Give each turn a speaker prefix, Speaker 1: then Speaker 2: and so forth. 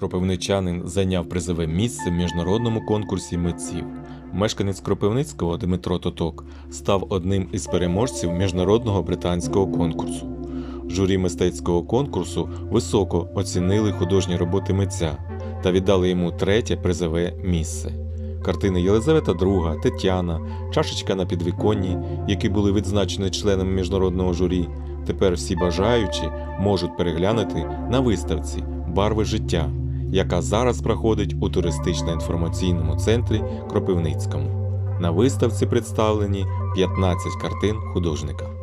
Speaker 1: Кропивничанин зайняв призове місце в міжнародному конкурсі митців. Мешканець Кропивницького Дмитро Тоток став одним із переможців міжнародного британського конкурсу. Журі мистецького конкурсу високо оцінили художні роботи митця та віддали йому третє призове місце. Картини Єлизавета II, Тетяна, Чашечка на підвіконні, які були відзначені членами міжнародного журі, тепер всі бажаючі можуть переглянути на виставці Барви життя, яка зараз проходить у туристично-інформаційному центрі Кропивницькому. На виставці представлені 15 картин художника.